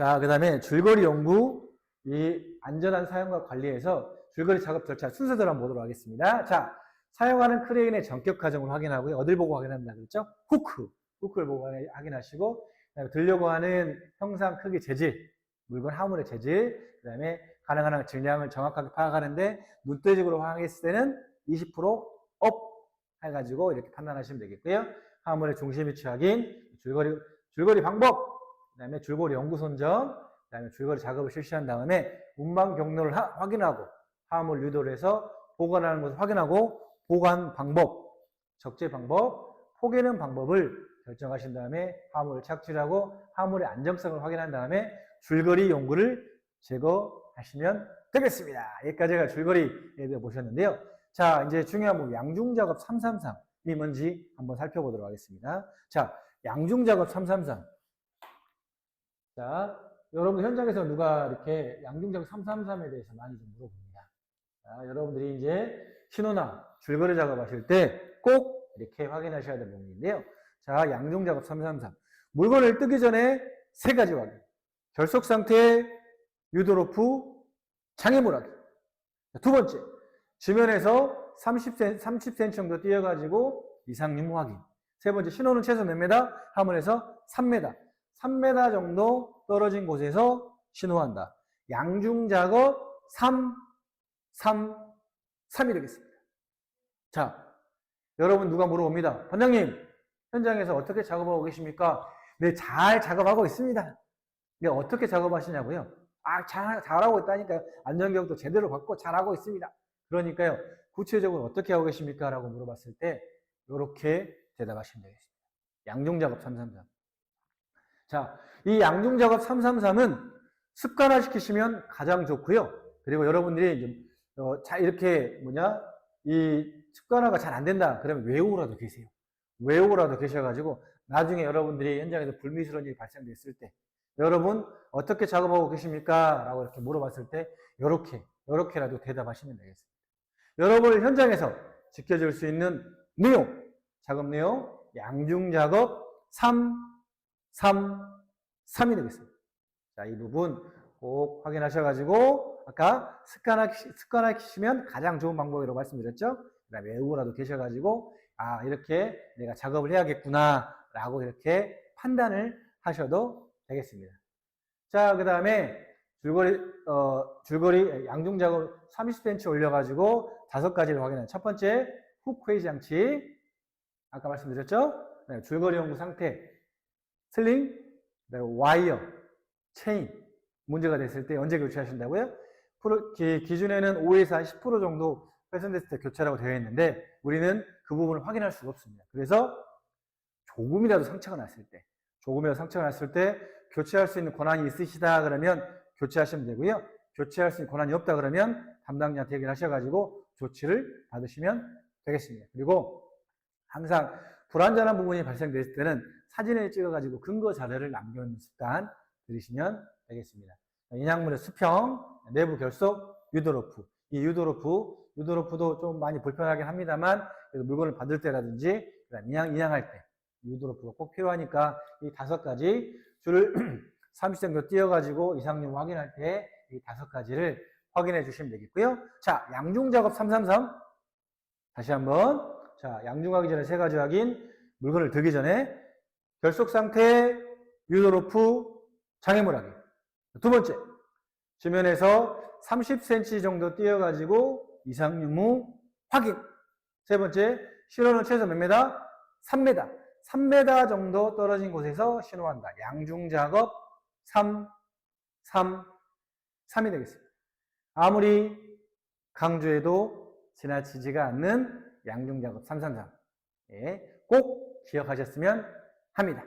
자, 그 다음에 줄거리 연구, 이 안전한 사용과 관리에서 줄거리 작업 절차 순서대로 한번 보도록 하겠습니다. 자, 사용하는 크레인의 전격 과정을 확인하고요. 어딜 보고 확인한다 그랬죠? 후크. 후크를 보고 확인하시고, 그다음에 들려고 하는 형상, 크기, 재질, 물건 하물의 재질, 그 다음에 가능한 한 질량을 정확하게 파악하는데 눈대중으로 확인했을 때는 20%업 해가지고 이렇게 판단하시면 되겠고요. 화물의 중심 위치 확인, 줄거리, 줄거리 방법, 그 다음에 줄거리 연구 선정, 그 다음에 줄거리 작업을 실시한 다음에 운반 경로를 하- 확인하고 화물 유도를 해서 보관하는 것을 확인하고 보관 방법, 적재 방법, 포개는 방법을 결정하신 다음에 화물을 착취하고 화물의 안정성을 확인한 다음에 줄거리 연구를 제거하시면 되겠습니다. 여기까지가 줄거리에 대해 보셨는데요. 자, 이제 중요한 부분 양중 작업 333이 뭔지 한번 살펴보도록 하겠습니다. 자, 양중 작업 333. 자, 여러분 현장에서 누가 이렇게 양중 작업 333에 대해서 많이 좀 물어봅니다. 자, 여러분들이 이제 신호나 줄거리 작업하실 때 꼭 이렇게 확인하셔야 될 부분인데요. 자, 양중 작업 333. 물건을 뜨기 전에 세 가지 확인. 결속 상태, 유도로프, 장애물 확인. 두 번째, 지면에서 30cm, 30cm 정도 띄어가지고 이상 유무 확인. 세 번째, 신호는 최소 몇 메다? 하물에서 3m. 3m 정도 떨어진 곳에서 신호한다. 양중 작업 3, 3, 3이 되겠습니다. 자, 여러분 누가 물어봅니다. 반장님, 현장에서 어떻게 작업하고 계십니까? 네, 잘 작업하고 있습니다. 네, 어떻게 작업하시냐고요? 아, 잘, 잘하고 있다니까요. 안전교육도 제대로 받고 잘하고 있습니다. 그러니까요, 구체적으로 어떻게 하고 계십니까? 라고 물어봤을 때, 이렇게 대답하시면 되겠습니다. 양중작업 333. 자, 이 양중 작업 333은 습관화 시키시면 가장 좋고요. 그리고 여러분들이 어, 자, 이렇게 뭐냐, 이 습관화가 잘 안 된다. 그러면 외우고라도 계세요. 외우고라도 계셔가지고, 나중에 여러분들이 현장에서 불미스러운 일이 발생됐을 때, 여러분 어떻게 작업하고 계십니까? 라고 이렇게 물어봤을 때 이렇게 이렇게라도 대답하시면 되겠습니다. 여러분을 현장에서 지켜줄 수 있는 내용 작업 내용 양중 작업 3 3 3이 되겠습니다. 자, 이 부분 꼭 확인하셔가지고 아까 습관화 습관화시키면 가장 좋은 방법이라고 말씀드렸죠. 그다음에 외우고라도 계셔가지고 아 이렇게 내가 작업을 해야겠구나라고 이렇게 판단을 하셔도 되겠습니다. 자, 그 다음에 줄거리, 어, 줄거리 양중 작업 30cm 올려가지고 다섯 가지를 확인한 첫 번째, 훅 회지 장치. 아까 말씀드렸죠? 네, 줄거리 연구 상태, 슬링, 와이어, 체인. 문제가 됐을 때 언제 교체하신다고요? 프로, 기, 기준에는 5에서 한10% 정도 훼손됐을 때 교체라고 되어 있는데 우리는 그 부분을 확인할 수가 없습니다. 그래서 조금이라도 상처가 났을 때, 조금이라도 상처가 났을 때 교체할 수 있는 권한이 있으시다 그러면 교체하시면 되고요. 교체할 수 있는 권한이 없다 그러면 담당자한테 얘기를 하셔가지고 조치를 받으시면 되겠습니다. 그리고 항상 불안전한 부분이 발생됐을 때는 사진을 찍어가지고 근거 자료를 남겨놓는 습관 들이시면 되겠습니다. 인양물의 수평, 내부 결속, 유도로프. 이 유도로프, 유도로프도 좀 많이 불편하긴 합니다만 물건을 받을 때라든지 그다음 인양, 인양할 때 유도로프가 꼭 필요하니까 이 다섯 가지 줄을 30 정도 띄어가지고 이상률 확인할 때 이 다섯 가지를 확인해 주시면 되겠고요. 자, 양중 작업 333. 다시 한번. 자, 양중하기 전에 세 가지 확인. 물건을 들기 전에 결속 상태, 유도로프, 장애물 확인. 두 번째, 지면에서 30cm 정도 띄어가지고 이상 유무 확인. 세 번째, 신호는 최소 몇 메다? 3m. 3m 정도 떨어진 곳에서 신호한다. 양중 작업 3, 3, 3이 되겠습니다. 아무리 강조해도 지나치지가 않는 양중 작업 333. 예, 꼭 기억하셨으면 합니다.